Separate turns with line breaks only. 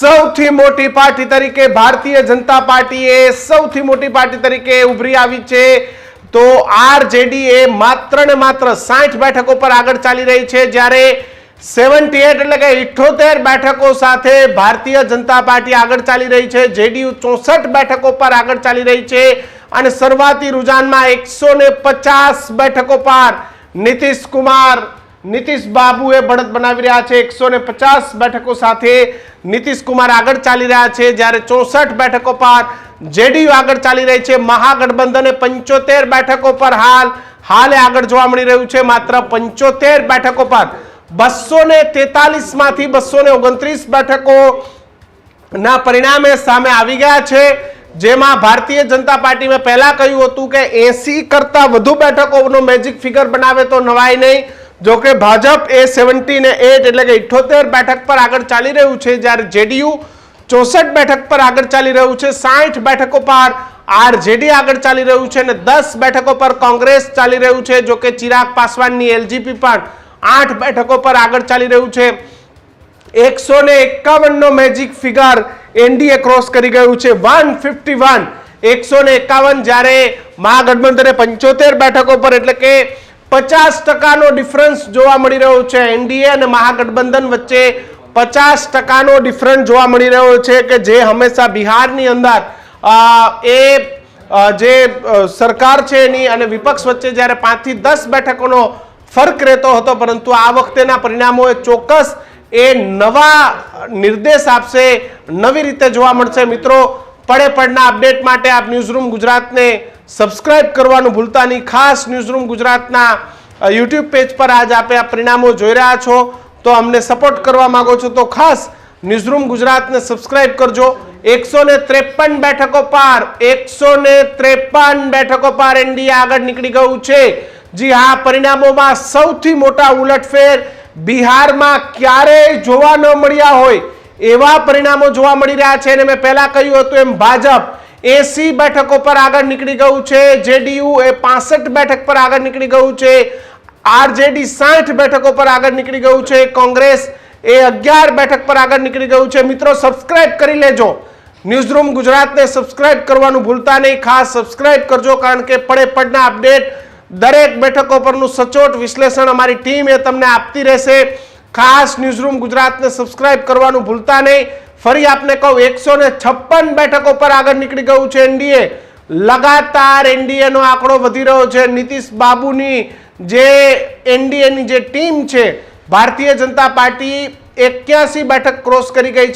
સૌથી મોટી પાર્ટી તરીકે ભારતીય જનતા પાર્ટી એ સૌથી મોટી પાર્ટી તરીકે ઉભરી આવી છે. તો આરજેડી એ માત્ર ને માત્ર સાઠ બેઠકો પર આગળ ચાલી રહી છે. જ્યારે સેવન્ટી એટ એટલે કે ઇઠોતેર બેઠકો સાથે ભારતીય જનતા પાર્ટી આગળ ચાલી રહી છે. જેડીયુ ચોસઠ બેઠકો પર આગળ ચાલી રહી છે. અને શરૂઆતી રુઝાનમાં એકસો પચાસ બેઠકો પર નીતિશ કુમાર નીતિશ બાબુ એ બનાવી રહ્યા છે. એકસો પચાસ બેઠકો સાથે નીતિશ કુમાર આગળ ચાલી રહ્યા છે. જ્યારે ચોસઠ બેઠકો પર જેડીયુ આગળ ચાલી રહી છે. મહાગઠબંધને પંચોતેર બેઠકો પર હાલ, હાલે આગળ જોવા મળી રહ્યું છે. માત્ર પંચોતેર બેઠકો પર બસો ને તેતાલીસમાંથી બસો ને ઓગણત્રીસ બેઠકો ના પરિણામે સામે આવી ગયા છે. જેમાં ભારતીય જનતા પાર્ટી મેં પહેલા કહ્યું હતું કે એસી કરતા વધુ બેઠકોનો મેજિક ફિગર બનાવે તો નવાય નહીં. જો કે ભાજપ એ સેવન્ટી ને એટ એટલે કે ઇઠોતેર બેઠક પર આગળ ચાલી રહ્યું છે, જ્યારે જેડીયુ ચોસઠ બેઠક પર આગળ ચાલી રહ્યું છે, સાઠ બેઠકો પર આરજેડી આગળ ચાલી રહ્યું છે અને દસ બેઠકો પર કોંગ્રેસ ચાલી રહ્યું છે, જો કે ચિરાગ પાસવાનની એલજીપી પણ આઠ બેઠકો પર આગળ ચાલી રહ્યું છે. એકસો ને એકાવનનો મેજિક ફિગર એનડીએ ક્રોસ કરી ગયું છે વન ફિફ્ટી વન એકસો ને એકાવન જ્યારે મહાગઠબંધને પંચોતેર બેઠકો પર એટલે કે પચાસ ટકાનો ડિફરન્સ જોવા મળી રહ્યો છે. એનડીએ અને મહાગઠબંધન વચ્ચે પચાસ ટકાનો ડિફરન્સ જોવા મળી રહ્યો છે કે જે હંમેશા બિહારની અંદર એ જે સરકાર છે એની અને વિપક્ષ વચ્ચે જ્યારે પાંચથી દસ બેઠકોનો ફરક રહેતો હતો, પરંતુ આ વખતેના પરિણામોએ ચોક્કસ એ નવા નિર્દેશ આપશે, નવી રીતે જોવા મળશે. મિત્રો પડે પડના અપડેટ માટે આપ ન્યૂઝરૂમ ગુજરાતને સબસ્ક્રાઇબ કરવાનું ભૂલતા નહીં. ખાસ ન્યૂઝરૂમ ગુજરાતના યુટ્યુબ પેજ પર આજ આપે આ પરિણામો જોઈ રહ્યા છો. તો અમને સપોર્ટ કરવા માગો છો તો ખાસ ન્યૂઝરૂમ ગુજરાતને સબસ્ક્રાઇબ કરજો. એકસો ને ત્રેપન બેઠકો પાર એકસો ને ત્રેપન બેઠકો પાર એનડીએ આગળ નીકળી ગયું છે. જી હા, પરિણામોમાં સૌથી મોટા ઉલટફેર બિહારમાં ક્યારેય જોવા ન મળ્યા હોય. એવા પરિણામો જોવા મળી રહ્યા છે અને મેં પહેલા કહ્યું હતું એમ ભાજપ એસી બેઠકો પર આગળ નીકળી ગયું છે, જેડીયુ એ પાસઠ બેઠક પર આગળ નીકળી ગયું છે, આરજેડી સાઠ બેઠકો પર આગળ નીકળી ગયું છે, કોંગ્રેસ એ અગિયાર બેઠક પર આગળ નીકળી ગયું છે. મિત્રો સબસ્ક્રાઇબ કરી લેજો. ન્યૂઝરૂમ ગુજરાતને સબસ્ક્રાઇબ કરવાનું ભૂલતા નહીં. ખાસ સબસ્ક્રાઇબ કરજો, કારણ કે પડે પડના અપડેટ દરેક બેઠકો પરનું સચોટ વિશ્લેષણ અમારી ટીમ એ તમને આપતી રહેશે. ખાસ ન્યૂઝરૂમ ગુજરાતને સબસ્ક્રાઇબ કરવાનું ભૂલતા નહીં. ફરી આપને કહું, એકસો છપ્પન બેઠકો પર આગળ નીકળી ગયું છે એનડીએ લગાતાર એનડીએનો આંકડો વધી રહ્યો છે. નીતિશ બાબુની જે એનડીએની જે ટીમ છે, ભારતીય જનતા પાર્ટી એક્યાસી બેઠક ક્રોસ કરી ગઈ છે.